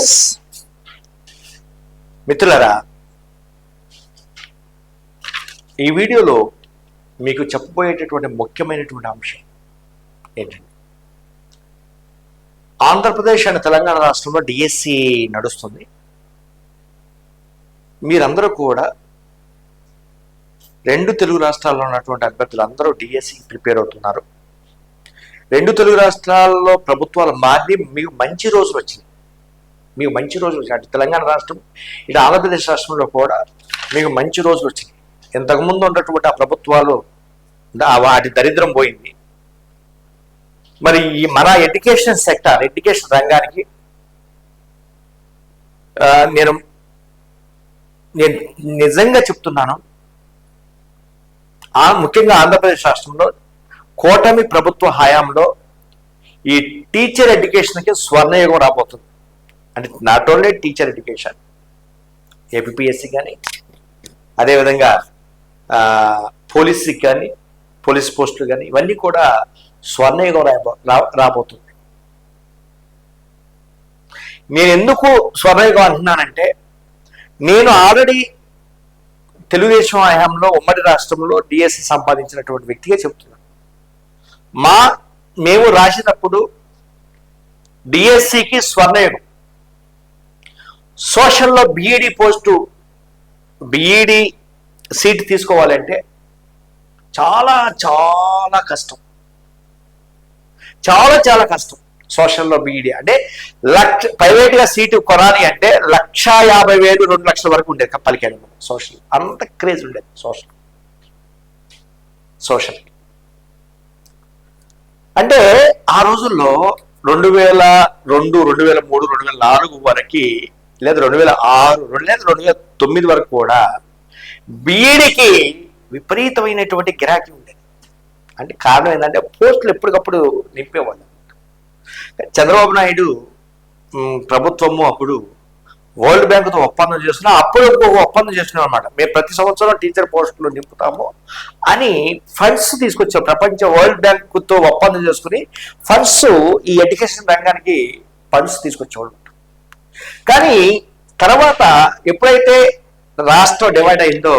Yes మిత్రులరా ఈ వీడియోలో మీకు చెప్పబోయేటటువంటి ముఖ్యమైనటువంటి అంశం ఏంటంటే ఆంధ్రప్రదేశ్ అండ్ తెలంగాణ రాష్ట్రంలో డిఎస్సి నడుస్తుంది. మీరందరూ కూడా రెండు తెలుగు రాష్ట్రాల్లో ఉన్నటువంటి అభ్యర్థులు అందరూ డిఎస్సి ప్రిపేర్ అవుతున్నారు. రెండు తెలుగు రాష్ట్రాల్లో ప్రభుత్వాలు మారి మీకు మంచి రోజులు వచ్చింది మీకు మంచి రోజులు వచ్చాయి అటు తెలంగాణ రాష్ట్రం ఇటు ఆంధ్రప్రదేశ్ రాష్ట్రంలో కూడా మీకు మంచి రోజులు వచ్చినాయి. ఇంతకుముందు ఉన్నటువంటి ఆ ప్రభుత్వాలు వాటి దరిద్రం పోయింది. మరి ఈ మన ఎడ్యుకేషన్ సెక్టార్ ఎడ్యుకేషన్ రంగానికి నేను నేను నిజంగా చెప్తున్నాను. ఆ ముఖ్యంగా ఆంధ్రప్రదేశ్ రాష్ట్రంలో కూటమి ప్రభుత్వ హయాంలో ఈ టీచర్ ఎడ్యుకేషన్కి స్వర్ణయుగం రాబోతుంది. అంటే not only teacher education APSC కానీ అదేవిధంగా పోలీస్కి కానీ పోలీస్ పోస్టులు కానీ ఇవన్నీ కూడా స్వర్ణయుగం రాబో రాబోతుంది. నేను ఎందుకు స్వర్ణయుగం అంటున్నానంటే నేను ఆల్రెడీ తెలుగుదేశం హయాంలో ఉమ్మడి రాష్ట్రంలో డిఎస్సి సంపాదించినటువంటి వ్యక్తిగా చెప్తున్నాను. మా మేము రాసినప్పుడు డిఎస్సికి స్వర్ణయుగం. సోషల్లో B Ed post B Ed seat తీసుకోవాలంటే చాలా చాలా కష్టం. చాలా చాలా కష్టం సోషల్లో బీఈడి. అంటే లక్ష ప్రైవేట్గా సీటు కొనాలి అంటే లక్ష యాభై వేలు రెండు లక్షల వరకు ఉండేది పలికాడు సోషల్. అంత క్రేజ్ ఉండేది సోషల్. సోషల్. అంటే ఆ రోజుల్లో రెండు వేల రెండు రెండు వేల మూడు రెండు వేల నాలుగు వరకు లేదా రెండు వేల ఆరు రెండు లేదా రెండు వేల తొమ్మిది వరకు కూడా బీఈడికి విపరీతమైనటువంటి గిరాకీ ఉండేది. అంటే కారణం ఏంటంటే పోస్టులు ఎప్పటికప్పుడు నింపేవాళ్ళు. చంద్రబాబు నాయుడు ప్రభుత్వము అప్పుడు వరల్డ్ బ్యాంకుతో ఒప్పందం చేస్తున్నా అప్పుడు ఒక ఒప్పందం చేస్తున్నాం అనమాట మేము ప్రతి సంవత్సరం టీచర్ పోస్టులు నింపుతాము అని ఫండ్స్ తీసుకొచ్చాం. ప్రపంచ వరల్డ్ బ్యాంకుతో ఒప్పందం చేసుకుని ఫండ్స్ ఈ ఎడ్యుకేషన్ రంగానికి ఫండ్స్ తీసుకొచ్చేవాళ్ళు. కానీ తర్వాత ఎప్పుడైతే రాష్ట్రం డివైడ్ అయిందో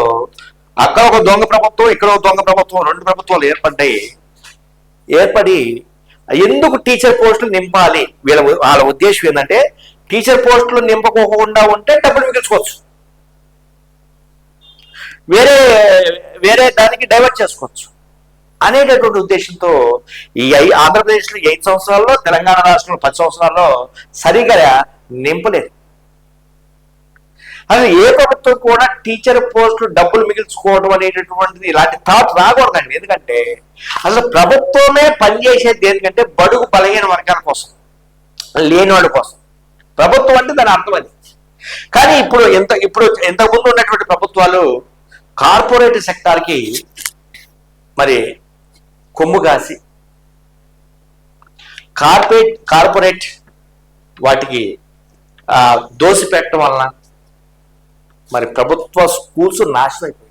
అక్కడ ఒక దొంగ ప్రభుత్వం ఇక్కడ ఒక దొంగ ప్రభుత్వం రెండు ప్రభుత్వాలు ఏర్పడ్డాయి. ఏర్పడి ఎందుకు టీచర్ పోస్టులు నింపాలి? వీళ్ళ వాళ్ళ ఉద్దేశం ఏంటంటే టీచర్ పోస్టులు నింపకోకుండా ఉంటే డబ్బులు మిగిల్చుకోవచ్చు. వేరే వేరే దానికి డైవర్ట్ చేసుకోవచ్చు. అనేటటువంటి ఉద్దేశంతో ఈ ఆంధ్రప్రదేశ్లో ఐదు సంవత్సరాల్లో తెలంగాణ రాష్ట్రంలో పది సంవత్సరాల్లో సరిగా నింపలేదు. అది ఏ ప్రభుత్వం కూడా టీచర్ పోస్టులు డబ్బులు మిగిల్చుకోవడం అనేటటువంటిది ఇలాంటి థాట్ రాకూడదండి. ఎందుకంటే అసలు ప్రభుత్వమే పనిచేసేది ఎందుకంటే బడుగు బలహీన వర్గాల కోసం లేని వాళ్ళ కోసం. ప్రభుత్వం అంటే దాని అర్థం అది. కానీ ఇప్పుడు ఎంత ఇప్పుడు ఇంతకుముందు ఉన్నటువంటి ప్రభుత్వాలు కార్పొరేట్ సెక్టార్కి మరి కొమ్ము కాసి కార్పొరేట్ కార్పొరేట్ వాటికి దోసి పెట్టడం వలన మరి ప్రభుత్వ స్కూల్స్ నాశనం అయిపోయింది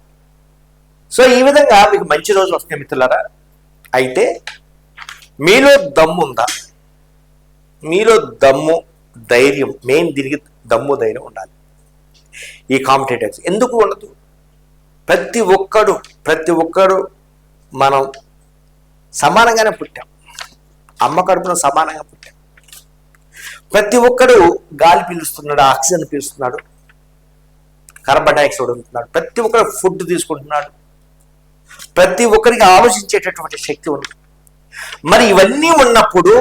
సో ఈ విధంగా మీకు మంచి రోజులు వస్తాయి మిత్రులారా. అయితే మీలో దమ్ము ఉందా? మీలో దమ్ము ధైర్యం మెయిన్ తిరిగి దమ్ము ధైర్యం ఉండాలి. ఈ కాంపిటేటివ్స్ ఎందుకు ఉండదు? ప్రతి ఒక్కడు ప్రతి ఒక్కడు మనం సమానంగానే పుట్టాం. అమ్మ కడుపున సమానంగా పుట్టాం. ప్రతి ఒక్కడు గాలి పీలుస్తున్నాడు ఆక్సిజన్ పీలుస్తున్నాడు కార్బన్ డైఆక్సైడ్ ఉంటున్నాడు. ప్రతి ఒక్కరు ఫుడ్ తీసుకుంటున్నాడు. ప్రతి ఒక్కరికి ఆలోచించేటటువంటి శక్తి ఉంది. మరి ఇవన్నీ ఉన్నప్పుడు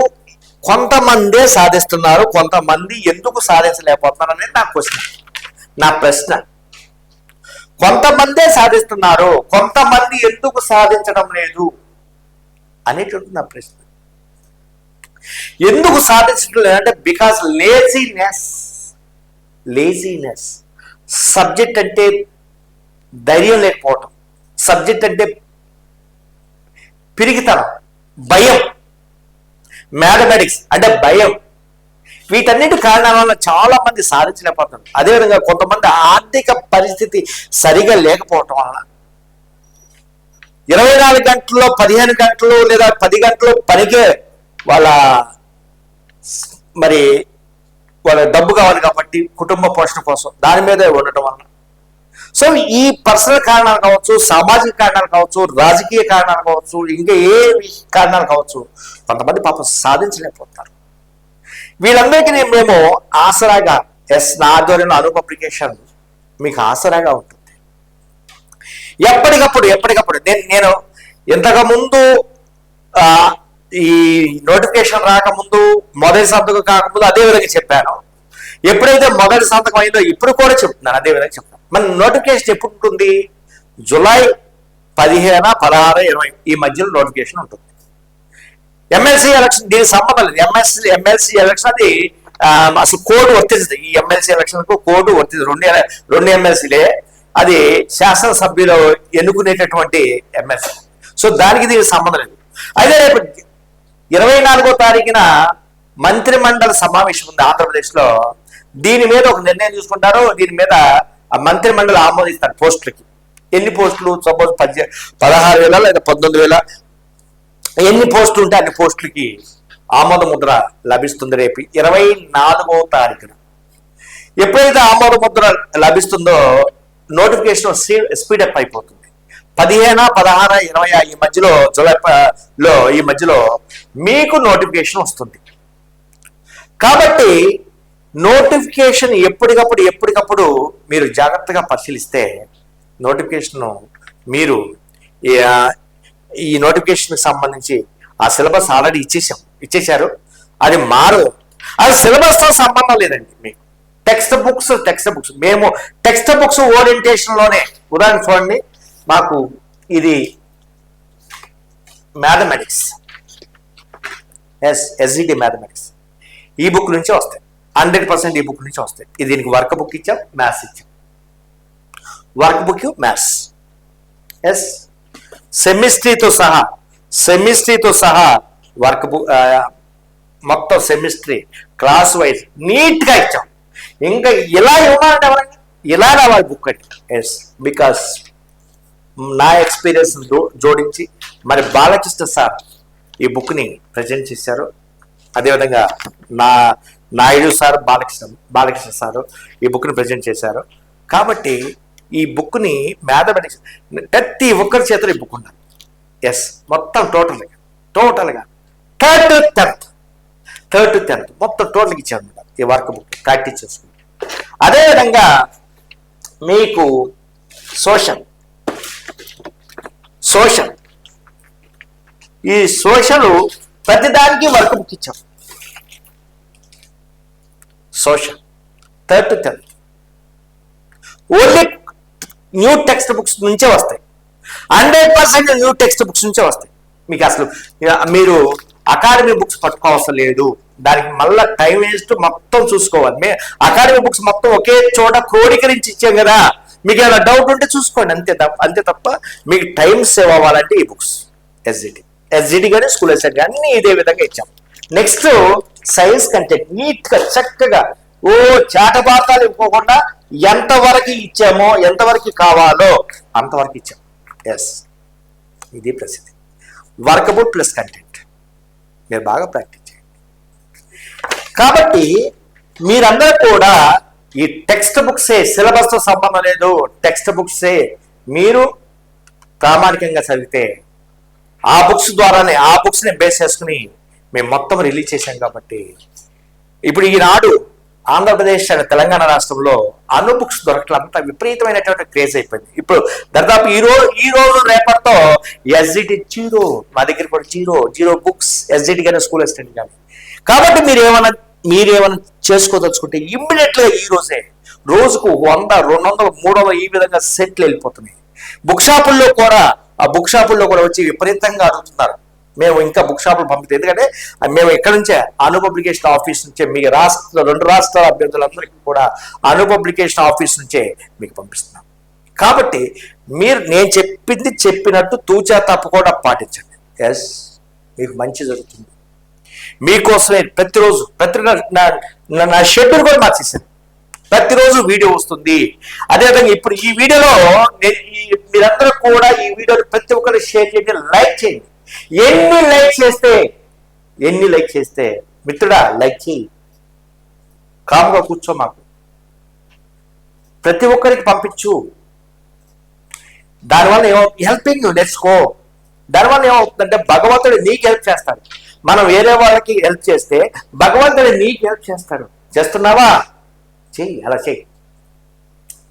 కొంతమందే సాధిస్తున్నారు కొంతమంది ఎందుకు సాధించలేకపోతున్నారు అనేది నా క్వశ్చన్. నా ప్రశ్న. కొంతమందే సాధిస్తున్నారు కొంతమంది ఎందుకు సాధించడం లేదు అనేటువంటి నా ప్రశ్న. ఎందుకు సాధించడం లేదంటే బికాస్ లేజీనెస్. లేజీనెస్. సబ్జెక్ట్ అంటే ధైర్యం లేకపోవటం. సబ్జెక్ట్ అంటే పిరిగితనం భయం. మ్యాథమెటిక్స్ అంటే భయం. వీటన్నిటి కారణాల వల్ల చాలా మంది సాధించలేకపోతున్నారు. అదేవిధంగా కొంతమంది ఆర్థిక పరిస్థితి సరిగా లేకపోవటం వలన. ఇరవై నాలుగు గంటల్లో పదిహేను గంటలు లేదా పది గంటలు పనికే వాళ్ళ మరి వాళ్ళ డబ్బు కావాలి కాబట్టి కుటుంబ పోషణ కోసం దాని మీదే ఉండటం వలన. సో ఈ పర్సనల్ కారణాలు కావచ్చు సామాజిక కారణాలు కావచ్చు రాజకీయ కారణాలు కావచ్చు ఇంకా ఏ కారణాలు కావచ్చు కొంతమంది పాపం సాధించలేకపోతారు. వీళ్ళందరికీ నేను మేము ఆసరాగా ఎస్ నా ఆధ్వర్యంలో అనూప్ అప్లికేషన్ మీకు ఆసరాగా ఉంటుంది. ఎప్పటికప్పుడు ఎప్పటికప్పుడు నేను నేను ఇంతకు ముందు ఈ నోటిఫికేషన్ రాకముందు మొదటి సంతకం కాకముందు అదే విధంగా చెప్పాను. ఎప్పుడైతే మొదటి సంతకం అయిందో ఇప్పుడు కూడా చెప్తున్నాను అదే విధంగా చెప్తాను మన నోటిఫికేషన్ ఎప్పుడు ఉంటుంది జులై పదిహేను పదహారు ఇరవై. ఈ మధ్యలో నోటిఫికేషన్ ఉంటుంది. ఎమ్మెల్సీ ఎలక్షన్ దీనికి సంబంధం లేదు. ఎంఎస్సీ ఎమ్మెల్సీ ఎలక్షన్ అది అసలు కోడ్ వర్తించదు ఈ ఎమ్మెల్సీ ఎలక్షన్కు కోడ్ వర్తించదు రెండు రెండు ఎమ్మెల్సీలే. అది శాసనసభ్యులు ఎన్నుకునేటటువంటి ఎమ్మెల్సీ. సో దానికి దీనికి సంబంధం లేదు. అయితే రేపు ఇరవై నాలుగో తారీఖున మంత్రి మండలి సమావేశం ఉంది ఆంధ్రప్రదేశ్లో దీని మీద ఒక నిర్ణయం తీసుకుంటారు. దీని మీద ఆ మంత్రి మండలి ఆమోదిస్తారు పోస్టులకి. ఎన్ని పోస్టులు? సపోజ్ పద్దె పదహారు వేల లేదా పంతొమ్మిది వేల. ఎన్ని పోస్టులు ఉంటే అన్ని పోస్టులకి ఆమోద ముద్ర లభిస్తుంది రేపు ఇరవై నాలుగో తారీఖున. ఎప్పుడైతే ఆమోద ముద్ర లభిస్తుందో నోటిఫికేషన్ స్పీడప్ అయిపోతుంది. పదిహేను పదహారు ఇరవై ఈ మధ్యలో జూలై లో ఈ మధ్యలో మీకు నోటిఫికేషన్ వస్తుంది. కాబట్టి నోటిఫికేషన్ ఎప్పటికప్పుడు ఎప్పటికప్పుడు మీరు జాగ్రత్తగా పరిశీలిస్తే నోటిఫికేషన్ మీరు ఈ- నోటిఫికేషన్కి నోటిఫికేషన్ సంబంధించి ఆ సిలబస్ ఆల్రెడీ ఇచ్చేసాం ఇచ్చేశారు. అది మారు. అది సిలబస్తో సంబంధం లేదండి మీకు. Text books text books. మేము టెక్స్ట్ బుక్స్ ఓరియంటేషన్లోనే. ఉదాహరణ చూడండి. మాకు ఇది మ్యాథమెటిక్స్ ఎస్ ఎస్జిటి మ్యాథమెటిక్స్ ఈ బుక్ నుంచే వస్తాయి. హండ్రెడ్ పర్సెంట్ ఈ బుక్ నుంచే వస్తాయి. ఇది దీనికి వర్క్ బుక్ ఇచ్చాం మ్యాథ్స్ ఇచ్చాం. వర్క్ బుక్ మ్యాథ్స్ ఎస్ సెమిస్ట్రీతో సహా సెమిస్ట్రీతో సహా వర్క్ బుక్ మొత్తం సెమిస్ట్రీ క్లాస్ వైజ్ నీట్గా ఇచ్చాం. ఇంకా ఇలా ఇవ్వాలంటే ఎవరండి? ఇలా రావాలి బుక్ అంటే ఎస్ బికాస్ నా ఎక్స్పీరియన్స్ జోడించి మరి బాలకృష్ణ సార్ ఈ బుక్ని ప్రజెంట్ చేశారు. అదేవిధంగా నా నాయుడు సార్ బాలకృష్ణ బాలకృష్ణ సార్ ఈ బుక్ని ప్రజెంట్ చేశారు. కాబట్టి ఈ బుక్ని మ్యాథమెటిక్స్ ప్రతి ఒక్కరి చేతిలో ఈ బుక్ ఉండాలి. ఎస్ మొత్తం టోటల్గా టోటల్గా third to tenth third to tenth మొత్తం టోటల్కి ఇచ్చారు ఈ వర్క్ బుక్ ప్రాక్టీస్ చేసుకుంటాం. అదేవిధంగా మీకు సోషల్ సోషల్ ఈ సోషల్ ప్రతిదానికి వర్క్ బుక్ ఇచ్చాం social third to tenth only new text books నుంచే వస్తాయి. Hundred percent new text books నుంచే వస్తాయి. మీకు అసలు మీరు అకాడమీ బుక్స్ పట్టుకోవసరం లేదు. దానికి మళ్ళీ టైం వేస్ట్ మొత్తం చూసుకోవాలి. మే అకాడమీ బుక్స్ మొత్తం ఒకే చోట క్రోడీకరించి ఇచ్చాం కదా. మీకు ఏమైనా డౌట్ ఉంటే చూసుకోండి. అంతే తప్ప అంతే తప్ప మీకు టైం సేవ్ అవ్వాలంటే ఈ బుక్స్ ఎస్జిటి ఎస్జిటి కానీ స్కూల్ ఎస్ఎట్ కానీ ఇదే విధంగా ఇచ్చాం. నెక్స్ట్ సైన్స్ కంటెంట్ నీట్గా చక్కగా ఓ చాటబాతాలు ఇవ్వకుండా ఎంతవరకు ఇచ్చామో ఎంతవరకు కావాలో అంతవరకు ఇచ్చాం. ఎస్ ఇది ప్రసిద్ధి. వర్కబుల్ ప్లస్ కంటెంట్ మీరు బాగా ప్రాక్టీస్ చేయండి. కాబట్టి మీరందరూ కూడా ఈ టెక్స్ట్ బుక్సే సిలబస్తో సంబంధం లేదు. టెక్స్ట్ బుక్సే మీరు ప్రామాణికంగా చదివితే ఆ బుక్స్ ద్వారానే ఆ బుక్స్ని బేస్ చేసుకుని మేము మొత్తం రిలీజ్ చేశాం కాబట్టి ఇప్పుడు ఈనాడు ఆంధ్రప్రదేశ్ అండ్ తెలంగాణ రాష్ట్రంలో అను బుక్స్ దొరకట్ల అంత విపరీతమైనటువంటి క్రేజ్ అయిపోయింది. ఇప్పుడు దాదాపు ఈ రోజు ఈ రోజు రేపటితో ఎస్జిటి జీరో మా దగ్గర కూడా జీరో జీరో బుక్స్ ఎస్జిటి కానీ స్కూల్ అసిస్టెంట్ కానీ. కాబట్టి మీరు ఏమైనా మీరేమైనా చేసుకోదలుచుకుంటే ఇమ్మీడియట్గా ఈరోజే ఈ రోజే రోజుకు వంద రెండు వందలు మూడు వందలు ఈ విధంగా సెట్లు వెళ్ళిపోతున్నాయి బుక్ షాపుల్లో కూడా ఆ బుక్ షాపుల్లో కూడా వచ్చి విపరీతంగా అడుగుతున్నారు. మేము ఇంకా బుక్ షాపులు పంపితే ఎందుకంటే మేము ఇక్కడ నుంచే? అను పబ్లికేషన్ ఆఫీస్ నుంచే మీ రాష్ట్ర రెండు రాష్ట్రాల అభ్యర్థులందరికీ కూడా అను పబ్లికేషన్ ఆఫీస్ నుంచే మీకు పంపిస్తున్నాం. కాబట్టి మీరు నేను చెప్పింది చెప్పినట్టు తూచా తప్పకుండా పాటించండి. ఎస్ మీకు మంచి జరుగుతుంది. మీకోసమే ప్రతిరోజు ప్రతి నా- షెడ్యూల్ కూడా మార్చేసాను ప్రతిరోజు వీడియో వస్తుంది. అదేవిధంగా ఇప్పుడు ఈ వీడియోలో ఈ- మీరందరూ కూడా ఈ వీడియోని ప్రతి ఒక్కరు షేర్ చేయండి లైక్ చేయండి. ఎన్ని లైక్ చేస్తే ఎన్ని లైక్ చేస్తే మిత్రుడా లైక్ చేయి. కాముగా కూర్చో మాకు. ప్రతి ఒక్కరికి పంపించు. దానివల్ల ఏమో హెల్పింగ్ నేర్చుకో దానివల్ల ఏమవుతుందంటే భగవంతుడు నీకు హెల్ప్ చేస్తాడు. మనం వేరే వాళ్ళకి హెల్ప్ చేస్తే భగవంతుడు నీకు హెల్ప్ చేస్తాడు. చేస్తున్నావా? చెయ్యి అలా చెయ్యి.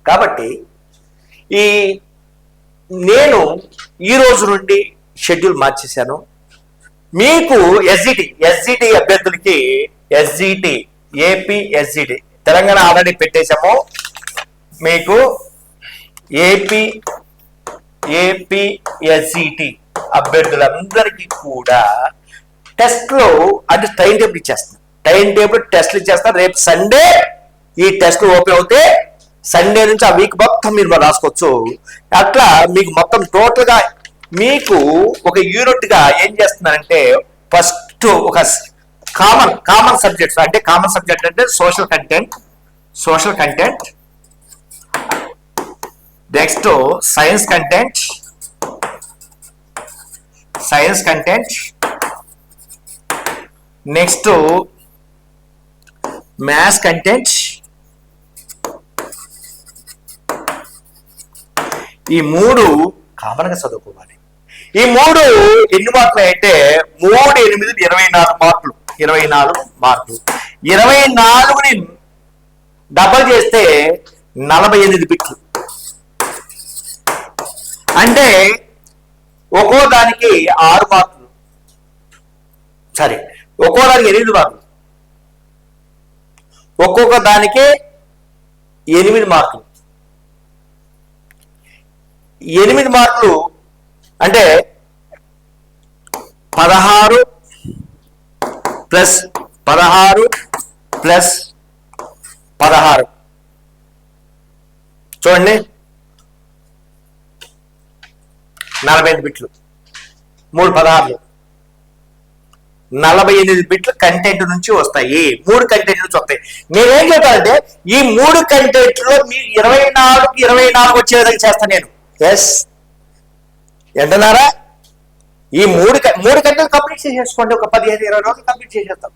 కాబట్టి ఈ నేను ఈ రోజు నుండి షెడ్యూల్ మార్చేశాను. మీకు ఎస్జిటి ఎస్జిటి అభ్యర్థులకి SGT AP SGT Telangana already పెట్టేశాము. మీకు ఏపీ ఏపీ ఎస్జిటి అభ్యర్థులందరికీ కూడా టెస్ట్లో అది టైం టేబుల్ ఇచ్చేస్తాను టైం టేబుల్ టెస్ట్లు ఇచ్చేస్తాను రేపు సండే ఈ టెస్ట్ ఓపెన్ అవుతే సండే నుంచి ఆ వీక్ మొత్తం మీరు రాసుకోవచ్చు. అట్లా మీకు మొత్తం టోటల్గా మీకు ఒక యూనిట్గా ఏం చేస్తున్నారంటే ఫస్ట్ ఒక కామన్ కామన్ సబ్జెక్ట్స్ అంటే కామన్ సబ్జెక్ట్ అంటే social content social content next science content science content next maths content. ఈ మూడు కామన్గా చదువుకోవాలి. ఈ మూడు ఎన్ని మార్కులు అంటే మూడు ఎనిమిది ఇరవై నాలుగు మార్కులు. ఇరవై నాలుగు మార్కులు. ఇరవై నాలుగుని డబల్ చేస్తే నలభై ఎనిమిది బిట్లు. అంటే ఒక్కో దానికి ఆరు మార్కులు. సరే. ఒక్కో దానికి ఎనిమిది మార్కులు. ఒక్కొక్క దానికి ఎనిమిది మార్కులు. ఎనిమిది మార్కులు అంటే పదహారు ప్లస్ పదహారు ప్లస్ పదహారు. చూడండి. నలభై ఐదు బిట్లు. మూడు పదహారులు. నలభై ఎనిమిది బిట్లు కంటెంట్ నుంచి వస్తాయి. మూడు కంటెంట్ నుంచి వస్తాయి. నేనేం చెప్తానంటే ఈ మూడు కంటెంట్లో మీ ఇరవై నాలుగు ఇరవై నాలుగు వచ్చే విధంగా చేస్తాను నేను. ఎస్ ఎంతన్నారా ఈ మూడు క- మూడు కంటెంట్ కంప్లీట్ చేసేసుకోండి. ఒక పదిహేను ఇరవై రోజులు కంప్లీట్ చేసేస్తాం.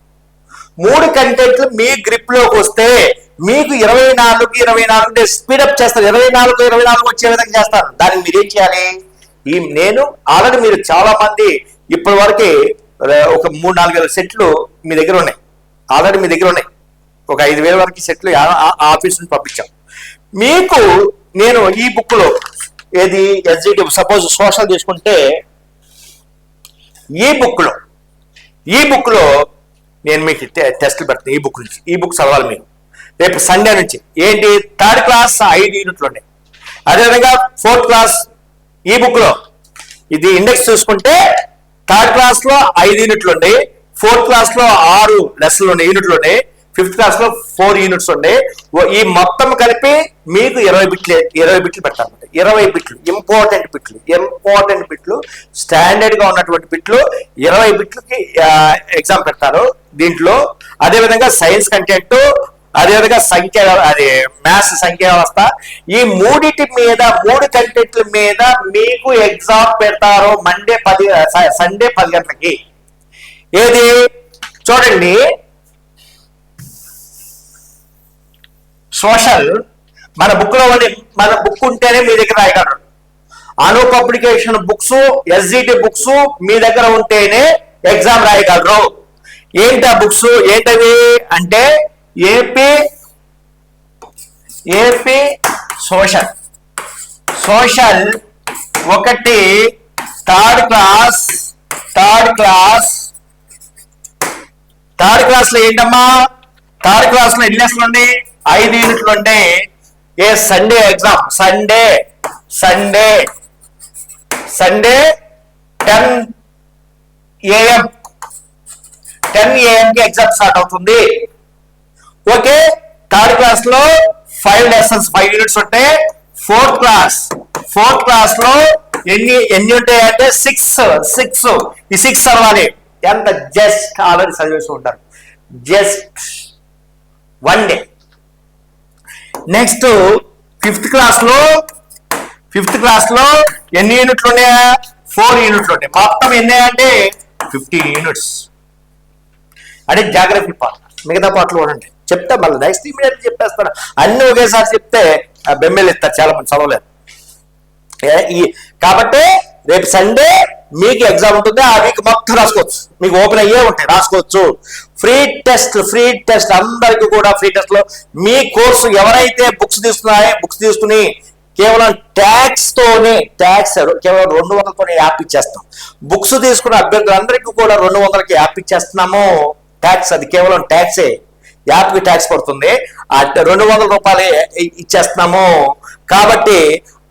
మూడు కంటెంట్లు మీ గ్రిప్లోకి వస్తే మీకు ఇరవై నాలుగు ఇరవై నాలుగు స్పీడప్ చేస్తారు. ఇరవై నాలుగు ఇరవై నాలుగు వచ్చే విధంగా చేస్తాను దానికి మీరు ఏం చేయాలి? ఈ నేను ఆల్రెడీ మీరు చాలా మంది ఇప్పటి వరకు ఒక మూడు నాలుగు వేల సెట్లు మీ దగ్గర ఉన్నాయి. ఆల్రెడీ మీ దగ్గర ఉన్నాయి. ఒక ఐదు వేల వరకు సెట్లు ఆ- ఆఫీస్ నుంచి పంపించాం. మీకు నేను ఈ బుక్లో ఏది ఎస్జిటి సపోజ్ సోషల్ తీసుకుంటే ఈ బుక్లో ఈ బుక్లో నేను మీకు టెస్ట్లు పెడతాను ఈ బుక్ నుంచి. ఈ బుక్ చదవాలి మీరు. రేపు సండే నుంచి. ఏంటి? థర్డ్ క్లాస్ ఐదు యూనిట్లు ఉన్నాయి అదేవిధంగా ఫోర్త్ క్లాస్ ఈ బుక్లో. ఇది ఇండెక్స్ చూసుకుంటే థర్డ్ క్లాస్లో ఐదు యూనిట్లు ఉండే ఫోర్త్ క్లాస్లో ఆరు లెసన్లు ఉన్నాయి యూనిట్లు ఉన్నాయి ఫిఫ్త్ క్లాస్లో ఫోర్ యూనిట్స్ ఉండే. ఈ మొత్తం కలిపి మీకు ఇరవై బిట్లు ఇరవై బిట్లు పెట్టాలన్నమాట. ఇరవై బిట్లు ఇంపార్టెంట్ బిట్లు ఇంపార్టెంట్ బిట్లు స్టాండర్డ్గా ఉన్నటువంటి బిట్లు ఇరవై బిట్లకి ఎగ్జామ్ పెడతారు దీంట్లో. అదే విధంగా సైన్స్ కంటెంట్ అదేవిధంగా సంఖ్య అది మ్యాథ్స్ సంఖ్య వ్యవస్థ. ఈ మూడిటి మీద మూడు కంటెంట్ల మీద మీకు ఎగ్జామ్ పెడతారు మండే పది సండే పది గంటలకి. ఏది? చూడండి. సోషల్ మన బుక్లో మన బుక్ ఉంటేనే మీ దగ్గర రాయగలరు. Anu publication books SGT books మీ దగ్గర ఉంటేనే ఎగ్జామ్ రాయగలరు. ఏంటి ఆ బుక్స్ ఏంటవి అంటే ఏపీ ఏపీ సోషల్ సోషల్ ఒకటి third class third class third క్లాస్లో ఏంటమ్మా? థర్డ్ క్లాస్లో ఎన్ని లెసన్లు ఐదు యూనిట్లు ఉంటాయి ఏ Sunday exam Sunday Sunday Sunday ten AM ten ఏఎంకి exam start అవుతుంది. Okay third class five lessons five units ఉంటాయి ఫోర్త్ క్లాస్. ఫోర్త్ క్లాస్లో ఎన్ని ఎన్ని ఉంటాయి అంటే సిక్స్ సిక్స్. ఈ సిక్స్ చదవాలి. ఎంత జస్ట్ ఆల్రెడీ చదివేసి ఉంటారు. Just one day. Next fifth క్లాస్లో ఫిఫ్త్ క్లాస్లో ఎన్ని యూనిట్లు ఉన్నాయా? ఫోర్ యూనిట్లు ఉన్నాయి మొత్తం ఎన్ని అంటే ఫిఫ్టీన్ యూనిట్స్. అంటే జాగ్రఫీ పార్ట్. మిగతా పాటలు కూడా ఉంటాయి. చెప్తా మళ్ళీ నెక్స్ట్ ఇమీడియట్ చెప్పేస్తాడు అన్ని ఒకేసారి చెప్తే ఆ బెమ్మెలు ఇస్తారు చాలా మంది చదవలేదు. ఈ కాబట్టి రేపు సండే మీకు ఎగ్జామ్ ఉంటుంది ఆ వీక్ మొత్తం రాసుకోవచ్చు. మీకు ఓపెన్ అయ్యే ఉంటాయి రాసుకోవచ్చు. ఫ్రీ టెస్ట్ ఫ్రీ టెస్ట్ అందరికీ కూడా ఫ్రీ టెస్ట్లో. మీ కోర్సు ఎవరైతే బుక్స్ తీసుకున్నాయో బుక్స్ తీసుకుని కేవలం ట్యాక్స్ తోనే ట్యాక్స్ కేవలం రెండు వందలతోనే యాప్ ఇచ్చేస్తాం. బుక్స్ తీసుకున్న అభ్యర్థులందరికీ కూడా రెండు వందలకి యాప్ ఇచ్చేస్తున్నాము. ట్యాక్స్ అది కేవలం ట్యాక్సే యాప్కి ట్యాక్స్ పడుతుంది. ఆ రెండు వందల రూపాయలు ఇచ్చేస్తున్నాము. కాబట్టి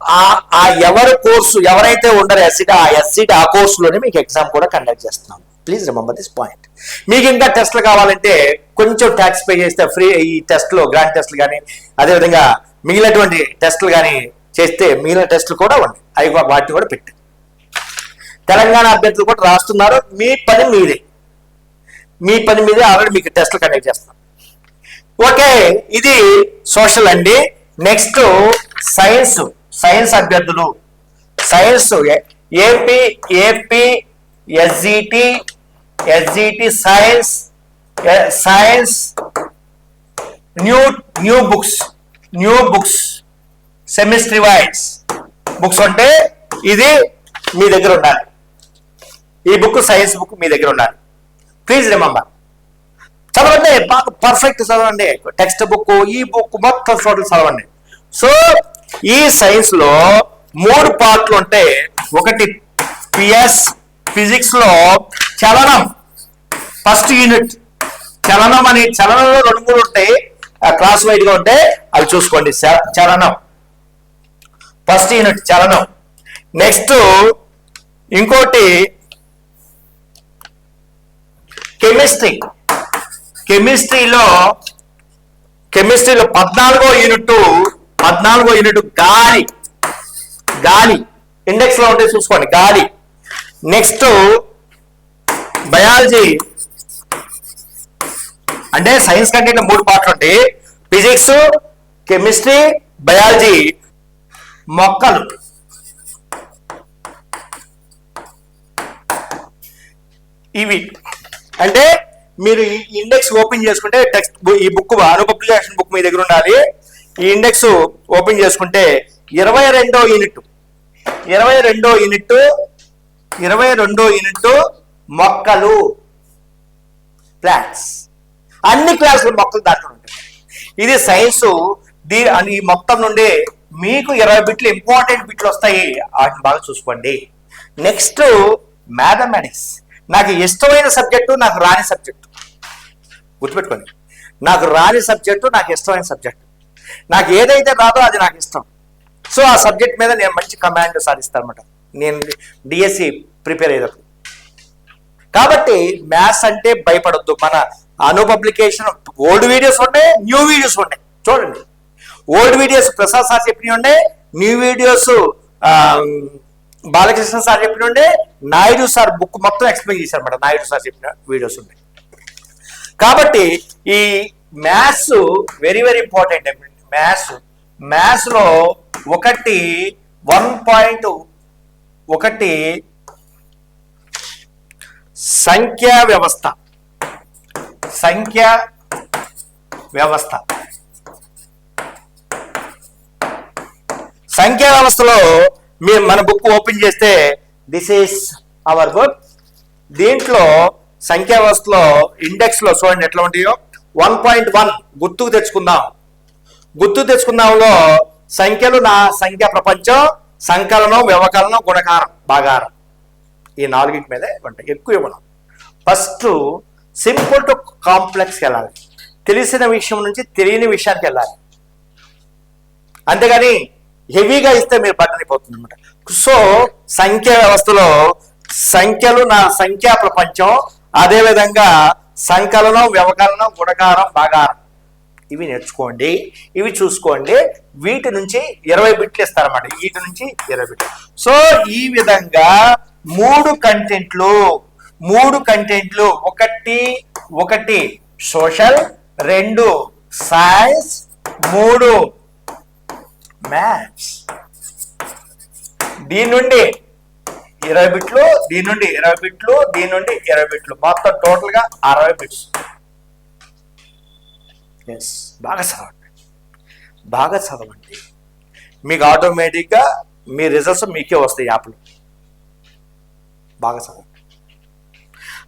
ఆ ఆ ఎవరి కోర్సు ఎవరైతే ఉండరు ఎస్సీటీ ఆ ఎస్సీటీ ఆ కోర్సులోనే మీకు ఎగ్జామ్ కూడా కండక్ట్ చేస్తున్నాం. ప్లీజ్ రిమంబర్ దిస్ పాయింట్ మీకు ఇంకా టెస్ట్లు కావాలంటే కొంచెం ట్యాక్స్ పే చేస్తే ఫ్రీ ఈ టెస్ట్లు గ్రాండ్ టెస్ట్లు కానీ అదేవిధంగా మిగిలినటువంటి టెస్ట్లు కానీ చేస్తే మిగిలిన టెస్ట్లు కూడా ఉన్నాయి అవి వాటిని కూడా పెట్టి తెలంగాణ అభ్యర్థులు కూడా రాస్తున్నారు. మీ పని మీదే. మీ పని మీదే ఆల్రెడీ మీకు టెస్ట్లు కండక్ట్ చేస్తున్నారు ఓకే ఇది సోషల్ అండి. నెక్స్ట్ సైన్స్ సైన్స్ అభ్యర్థులు. Science AP AP SGT SGT science science new new books new books semester wise books అంటే ఇది మీ దగ్గర ఉండాలి. ఈ బుక్ సైన్స్ బుక్ మీ దగ్గర ఉండాలి. ప్లీజ్ రిమంబర్ చదవండి. బాగా పర్ఫెక్ట్ చదవండి. టెక్స్ట్ బుక్ ఈ బుక్ మొత్తం చోట్ల చదవండి. సో ఈ సైన్స్లో మూడు పార్ట్లు ఉంటాయి ఒకటి పిఎస్ ఫిజిక్స్లో చలనం. ఫస్ట్ యూనిట్ చలనం అని చలనంలో రెండు మూడు ఉంటాయి క్లాస్ వైడ్గా ఉంటే అవి చూసుకోండి. చ- చలనం. ఫస్ట్ యూనిట్ చలనం. నెక్స్ట్ ఇంకోటి కెమిస్ట్రీ కెమిస్ట్రీలో కెమిస్ట్రీలో పద్నాలుగో యూనిట్ పద్నాలుగో యూనిట్ గాలి. గాలి. ఇండెక్స్లో ఉంటే చూసుకోండి గాలి. Next biology. అంటే సైన్స్ కంటే మూడు పాటలు ఉంటాయి. Physics chemistry biology. మొక్కలు. ఇవి. అంటే మీరు ఈ ఇండెక్స్ ఓపెన్ చేసుకుంటే టెక్స్ట్ ఈ బుక్ అను పబ్లికేషన్ బుక్ మీ దగ్గర ఉండాలి. ఈ ఇండెక్స్ ఓపెన్ చేసుకుంటే ఇరవై రెండో యూనిట్ ఇరవై రెండో యూనిట్ ఇరవై రెండో యూనిట్ మొక్కలు ప్లాంట్స్ అన్ని క్లాసులు మొక్కలు దాంట్లో ఉంటాయి. ఇది సైన్స్ దీ అని ఈ మొత్తం నుండి మీకు ఇరవై బిట్లు ఇంపార్టెంట్ బిట్లు వస్తాయి. వాటిని బాగా చూసుకోండి. నెక్స్ట్ మ్యాథమెటిక్స్ నాకు ఇష్టమైన సబ్జెక్టు నాకు రాని సబ్జెక్టు గుర్తుపెట్టుకోండి. నాకు రాని సబ్జెక్టు నాకు ఇష్టమైన సబ్జెక్టు. నాకు ఏదైతే రాదో అది నాకు ఇష్టం. సో ఆ సబ్జెక్ట్ మీద నేను మంచి కమాండ్ సాధిస్తాను అనమాట నేను డిఎస్సి ప్రిపేర్ అయ్యేటప్పుడు. కాబట్టి మ్యాథ్స్ అంటే భయపడొద్దు. మన అను పబ్లికేషన్ ఓల్డ్ వీడియోస్ ఉన్నాయి న్యూ వీడియోస్ ఉన్నాయి చూడండి. ఓల్డ్ వీడియోస్ ప్రసాద్ సార్ చెప్పినవి ఉండే న్యూ వీడియోస్ బాలకృష్ణ సార్ చెప్పిన ఉండే నాయుడు సార్ బుక్ మొత్తం ఎక్స్ప్లెయిన్ చేశారు అనమాట నాయుడు సార్ చెప్పిన వీడియోస్ ఉన్నాయి కాబట్టి ఈ maths very very important maths మ్యాథ్స్లో ఒకటి వన్ పాయింట్ ఒకటి సంఖ్యా వ్యవస్థ. సంఖ్యా వ్యవస్థ. సంఖ్యా వ్యవస్థలో మీరు మన బుక్ ఓపెన్ చేస్తే దిస్ ఈస్ అవర్ బుక్ దీంట్లో సంఖ్యా వ్యవస్థలో ఇండెక్స్లో చూడండి ఎట్లా ఉంటాయో. వన్ పాయింట్ వన్ గుర్తుకు తెచ్చుకుందాం. గుర్తు తెచ్చుకుందాంలో సంఖ్యలు నా సంఖ్య ప్రపంచం సంకలనం వ్యవకలనం గుణకారం భాగారం. ఈ నాలుగింటి మీదే ఉంటాయి. ఎక్కువ ఇవ్వడం ఫస్ట్ సింపుల్ టు కాంప్లెక్స్కి వెళ్ళాలి. తెలిసిన విషయం నుంచి తెలియని విషయానికి వెళ్ళాలి. అంతేగాని హెవీగా ఇస్తే మీరు బట్టని పోతుంది అనమాట సో సంఖ్యా వ్యవస్థలో సంఖ్యలు నా సంఖ్యా ప్రపంచం అదేవిధంగా సంకలనం వ్యవకలనం గుణకారం భాగారం. ఇవి నేర్చుకోండి. ఇవి చూసుకోండి. వీటి నుంచి ఇరవై బిట్లు ఇస్తారన్నమాట. వీటి నుంచి ఇరవై బిట్లు. సో ఈ విధంగా మూడు కంటెంట్లు మూడు కంటెంట్లు. ఒకటి ఒకటి సోషల్ రెండు సైన్స్ మూడు మ్యాథ్స్. దీని నుండి ఇరవై బిట్లు దీని నుండి ఇరవై బిట్లు దీని నుండి ఇరవై బిట్లు. మొత్తం టోటల్గా అరవై బిట్స్. ఎస్ బాగా చదవండి. బాగా చదవండి. మీకు ఆటోమేటిక్గా మీ రిజల్ట్స్ మీకే వస్తాయి యాప్లో బాగా చదవండి.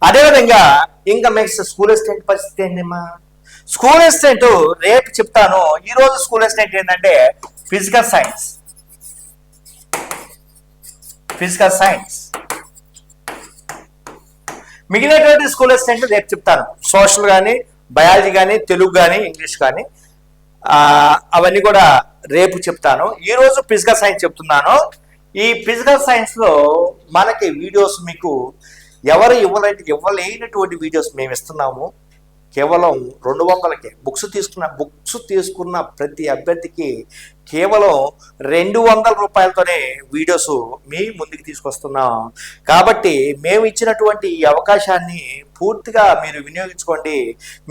అదేవిధంగా ఇంకా నెక్స్ట్ స్కూల్ అసిస్టెంట్ పరిస్థితి ఏంటమ్మా స్కూల్ అసిస్టెంట్ రేపు చెప్తాను. ఈరోజు స్కూల్ అసిస్టెంట్ ఏంటంటే ఫిజికల్ సైన్స్ ఫిజికల్ సైన్స్ మిగిలినటువంటి స్కూల్ అసిస్టెంట్లు రేపు చెప్తాను. సోషల్ కానీ బయాలజీ కానీ తెలుగు కానీ ఇంగ్లీష్ కానీ అవన్నీ కూడా రేపు చెప్తాను. ఈరోజు ఫిజికల్ సైన్స్ చెప్తున్నాను. ఈ ఫిజికల్ సైన్స్లో మనకి వీడియోస్ మీకు ఎవరు ఇవ్వలేని ఇవ్వలేనటువంటి వీడియోస్ మేము ఇస్తున్నాము. కేవలం రెండు వందలకే. బుక్స్ తీసుకున్న బుక్స్ తీసుకున్న ప్రతి అభ్యర్థికి కేవలం రెండు వందల రూపాయలతోనే వీడియోస్ మీ ముందుకు తీసుకొస్తున్నాం. కాబట్టి మేము ఇచ్చినటువంటి ఈ అవకాశాన్ని పూర్తిగా మీరు వినియోగించుకోండి.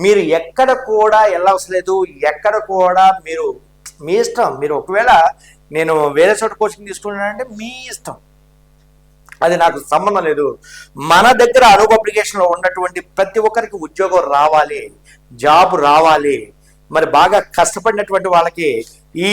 మీరు ఎక్కడ కూడా వెళ్ళవసరం లేదు ఎక్కడ కూడా మీరు మీ ఇష్టం. మీరు ఒకవేళ నేను వేరే చోట కోచింగ్ తీసుకున్నానంటే మీ ఇష్టం. అది నాకు సంబంధం లేదు. మన దగ్గర అనుభవ అప్లికేషన్లో ఉన్నటువంటి ప్రతి ఒక్కరికి ఉద్యోగం రావాలి జాబ్ రావాలి. మరి బాగా కష్టపడినటువంటి వాళ్ళకి ఈ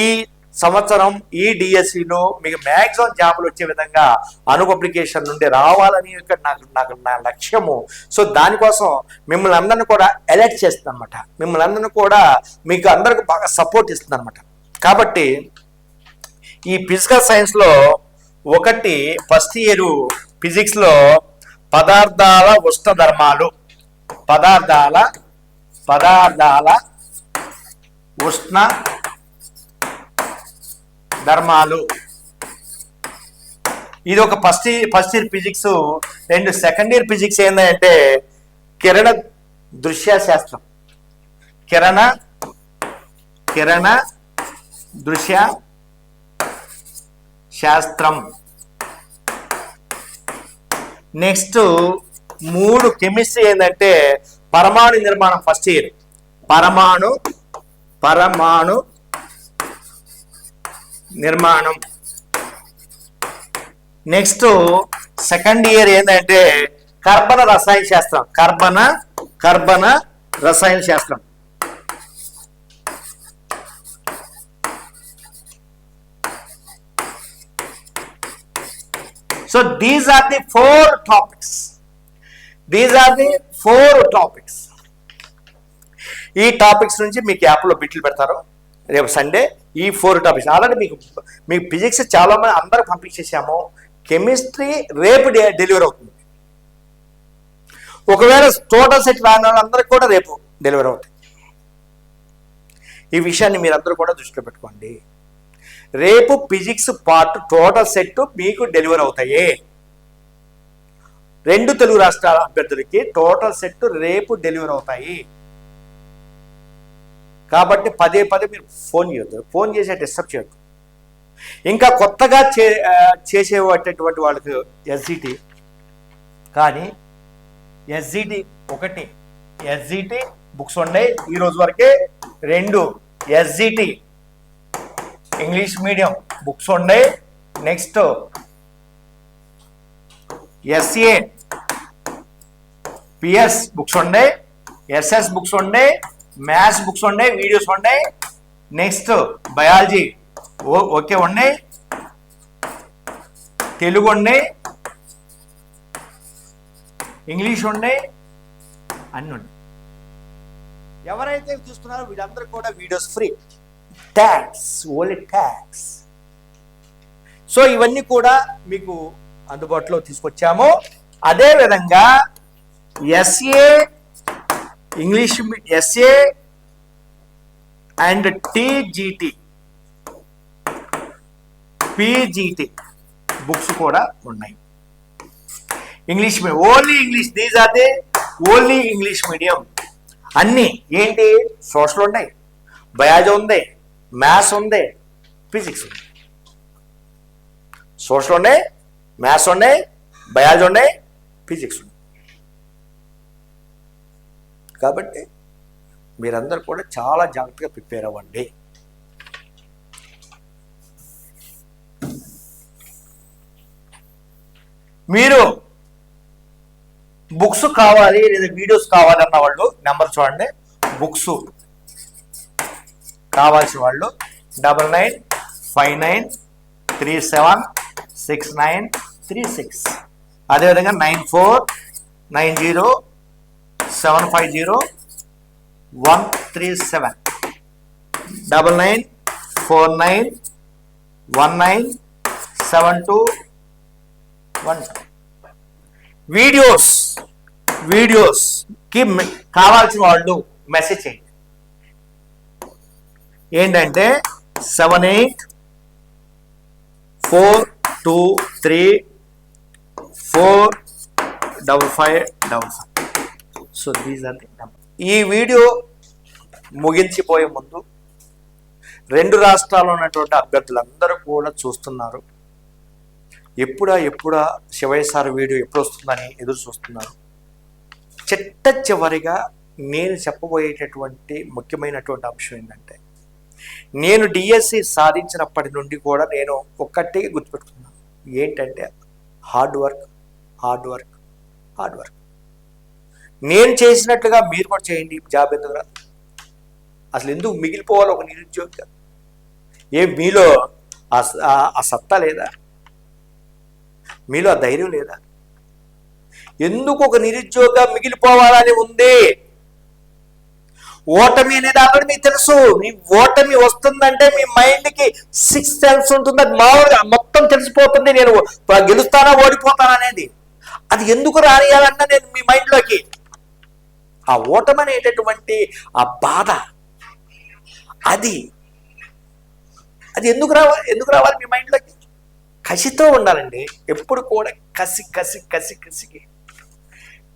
సంవత్సరం ఈ డిఎస్సిలో మీకు మ్యాక్సిమం జాబులు వచ్చే విధంగా అనుభవ అప్లికేషన్ నుండి రావాలని ఇక్కడ నాకు నాకు నా లక్ష్యము. సో దానికోసం మిమ్మల్ని అందరిని కూడా ఎలెక్ట్ చేస్తుంది అనమాట మిమ్మల్ని అందరిని కూడా మీకు అందరికి బాగా సపోర్ట్ ఇస్తుంది అనమాట కాబట్టి ఈ ఫిజికల్ సైన్స్లో ఒకటి ఫస్ట్ ఇయర్ ఫిజిక్స్లో పదార్థాల ఉష్ణ ధర్మాలు పదార్థాల పదార్థాల ఉష్ణ ధర్మాలు ఇది ఒక ఫస్ట్ ఫస్ట్ ఇయర్ ఫిజిక్స్. రెండు సెకండ్ ఇయర్ ఫిజిక్స్ ఏంటంటే కిరణ దృశ్య శాస్త్రం కిరణ కిరణ దృశ్య శాస్త్రం. నెక్స్ట్ మూడు కెమిస్ట్రీ ఏంటంటే పరమాణు నిర్మాణం ఫస్ట్ ఇయర్ పరమాణు పరమాణు నిర్మాణం. నెక్స్ట్ సెకండ్ ఇయర్ ఏంటంటే కర్బన రసాయన శాస్త్రం. కర్బన కర్బన రసాయన శాస్త్రం. So these are the four topics these are the four topics ఈ టాపిక్స్ నుంచి మీకు యాప్లో బిట్లు పెడతారు. రేపు సండే ఈ ఫోర్ టాపిక్స్ ఆల్రెడీ మీకు మీకు ఫిజిక్స్ చాలా మంది అందరికి పంపించేసాము. కెమిస్ట్రీ రేపు డెలివరీ అవుతుంది. ఒకవేళ టోటల్ సెట్ రాని వాళ్ళందరికీ కూడా రేపు డెలివరీ అవుతుంది ఈ విషయాన్ని మీరందరూ కూడా దృష్టిలో పెట్టుకోండి. రేపు ఫిజిక్స్ పార్ట్ టోటల్ సెట్ మీకు డెలివరీ అవుతాయి. రెండు తెలుగు రాష్ట్రాల అభ్యర్థులకి టోటల్ సెట్ రేపు డెలివరీ అవుతాయి. కాబట్టి పదే పదే మీరు ఫోన్ చేయొద్దు. ఫోన్ చేసే డిస్టర్బ్ చేయొద్దు. ఇంకా కొత్తగా చే చేసేటటువంటి వాళ్ళకి ఎస్జిటి. కానీ ఎస్జిటి ఒకటి ఎస్జిటి బుక్స్ ఉన్నాయి. ఈ రోజు వరకే రెండు ఎస్జిటి ఇంగ్లీష్ మీడియం బుక్స్ ఉన్నాయి నెక్స్ట్ ఎస్ఏ పిఎస్ బుక్స్ ఉన్నాయి ఎస్ఎస్ బుక్స్ ఉన్నాయి మ్యాథ్స్ బుక్స్ ఉన్నాయి వీడియోస్ ఉన్నాయి నెక్స్ట్ బయాలజీ ఓకే ఉన్నాయి తెలుగు ఉన్నాయి ఇంగ్లీష్ ఉన్నాయి అన్నీ ఉన్నాయి ఎవరైతే చూస్తున్నారో వీళ్ళందరూ కూడా videos free tax only tax so ఇవన్నీ కూడా మీకు అందుబాటులో తీసుకొచ్చాము. అదే విధంగా SA English SA and TGT PGT books కూడా ఉన్నాయి. English medium only English these are the only English medium అన్ని ఏంటి? సోషల్ ఉన్నాయి. బయాజ ఉంది. మ్యాథ్స్ ఉంది ఫిజిక్స్ ఉంది. సోషల్ ఉన్నాయి మ్యాథ్స్ ఉన్నాయి బయాలజీ ఉన్నాయి ఫిజిక్స్ ఉన్నాయి కాబట్టి మీరందరూ కూడా చాలా జాగ్రత్తగా ప్రిపేర్ అవ్వండి. మీరు బుక్స్ కావాలి లేదా వీడియోస్ కావాలన్న వాళ్ళు నెంబర్ చూడండి. బుక్స్ కావాల్సిన వాళ్ళు double nine five nine three seven six nine three six. అదేవిధంగా nine four nine zero seven five zero one three seven. Double nine four nine one nine seven two one videos వీడియోస్కి కావాల్సిన వాళ్ళు message చేయండి. ఏంటంటే seven eight four two three four double five double five. So these are the ఈ video ముగించిపోయే ముందు రెండు రాష్ట్రాల్లో ఉన్నటువంటి అభ్యర్థులందరూ కూడా చూస్తున్నారు. ఎప్పుడా ఎప్పుడా శివయ్య సార్ వీడియో ఎప్పుడు వస్తుందని ఎదురు చూస్తున్నారు. చిట్ట చివరిగా నేను చెప్పబోయేటటువంటి ముఖ్యమైనటువంటి అంశం ఏంటంటే నేను డిఎస్సి సాధించినప్పటి నుండి కూడా నేను ఒక్కటే గుర్తుపెట్టుకున్నాను. ఏంటంటే hard work hard work hard work నేను చేసినట్లుగా మీరు కూడా చేయండి జాబ్ ఎందుకు రాదు అసలు ఎందుకు మిగిలిపోవాలి ఒక నిరుద్యోగి ఏ మీలో ఆ ఆ సత్తా లేదా? మీలో ఆ ధైర్యం లేదా? ఎందుకు ఒక నిరుద్యోగ మిగిలిపోవాలని ఉంది? ఓటమి అనేది ఆల్రెడీ మీకు తెలుసు. మీ ఓటమి వస్తుందంటే మీ మైండ్కి సిక్స్ సెన్స్ ఉంటుంది. అది మామూలుగా మొత్తం తెలిసిపోతుంది. నేను గెలుస్తానా ఓడిపోతానా అనేది. అది ఎందుకు రానియాలన్నా నేను మీ మైండ్లోకి. ఆ ఓటమి అనేటటువంటి ఆ బాధ అది అది ఎందుకు రావాలి ఎందుకు రావాలి మీ మైండ్లోకి? కసితో ఉండాలండి. ఎప్పుడు కూడా కసి కసి కసి కసికి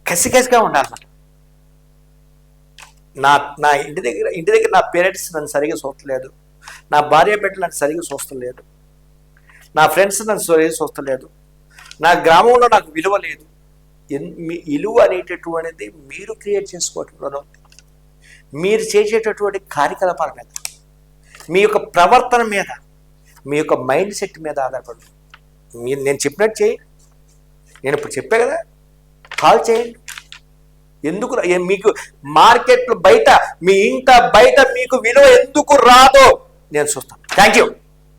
కసి కసిగా ఉండాలన్నమాట. నా నా ఇంటి దగ్గర ఇంటి దగ్గర నా పేరెంట్స్ నన్ను సరిగా చూస్తలేదు. నా భార్య బిడ్డలు నన్ను సరిగా చూస్తలేదు. నా ఫ్రెండ్స్ నన్ను సరిగా చూస్తలేదు. నా గ్రామంలో నాకు విలువ లేదు. ఎన్- మీ విలువ అనేటటువంటిది మీరు క్రియేట్ చేసుకోవటం మీరు చేసేటటువంటి కార్యకలాపాల మీద మీ యొక్క ప్రవర్తన మీద మీ యొక్క మైండ్ సెట్ మీద ఆధారపడి మీరు నేను చెప్పినట్టు చేయండి. నేను ఇప్పుడు చెప్పా కదా కాల్ చేయండి. ఎందుకు మీకు మార్కెట్లో బయట మీ ఇంట బయట మీకు విలువ ఎందుకు రాదో నేను చూస్తాను. Thank you